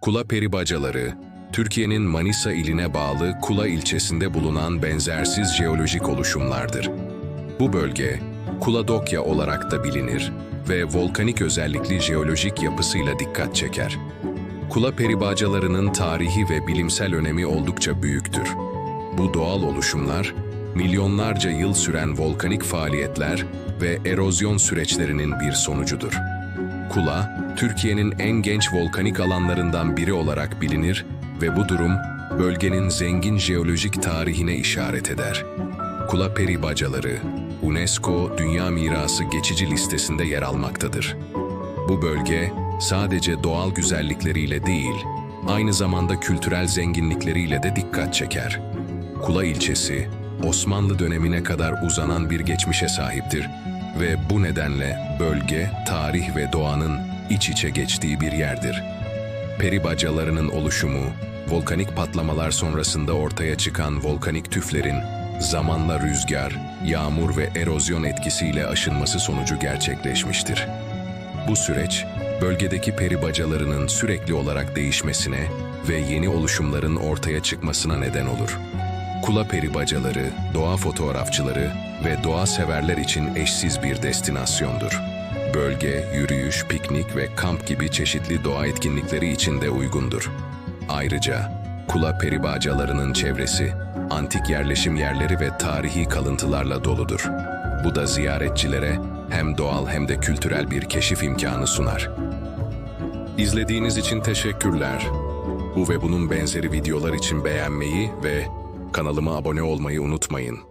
Kula peribacaları, Türkiye'nin Manisa iline bağlı Kula ilçesinde bulunan benzersiz jeolojik oluşumlardır. Bu bölge, Kuladokya olarak da bilinir ve volkanik özellikli jeolojik yapısıyla dikkat çeker. Kula peribacalarının tarihi ve bilimsel önemi oldukça büyüktür. Bu doğal oluşumlar, milyonlarca yıl süren volkanik faaliyetler ve erozyon süreçlerinin bir sonucudur. Kula, Türkiye'nin en genç volkanik alanlarından biri olarak bilinir ve bu durum bölgenin zengin jeolojik tarihine işaret eder. Kula peribacaları, UNESCO Dünya Mirası geçici listesinde yer almaktadır. Bu bölge sadece doğal güzellikleriyle değil, aynı zamanda kültürel zenginlikleriyle de dikkat çeker. Kula ilçesi, Osmanlı dönemine kadar uzanan bir geçmişe sahiptir ve bu nedenle bölge, tarih ve doğanın iç içe geçtiği bir yerdir. Peribacalarının oluşumu, volkanik patlamalar sonrasında ortaya çıkan volkanik tüflerin zamanla rüzgar, yağmur ve erozyon etkisiyle aşınması sonucu gerçekleşmiştir. Bu süreç, bölgedeki peribacalarının sürekli olarak değişmesine ve yeni oluşumların ortaya çıkmasına neden olur. Kula peribacaları, doğa fotoğrafçıları ve doğa severler için eşsiz bir destinasyondur. Bölge, yürüyüş, piknik ve kamp gibi çeşitli doğa etkinlikleri için de uygundur. Ayrıca Kula peribacalarının çevresi, antik yerleşim yerleri ve tarihi kalıntılarla doludur. Bu da ziyaretçilere hem doğal hem de kültürel bir keşif imkanı sunar. İzlediğiniz için teşekkürler. Bu ve bunun benzeri videolar için beğenmeyi ve kanalıma abone olmayı unutmayın.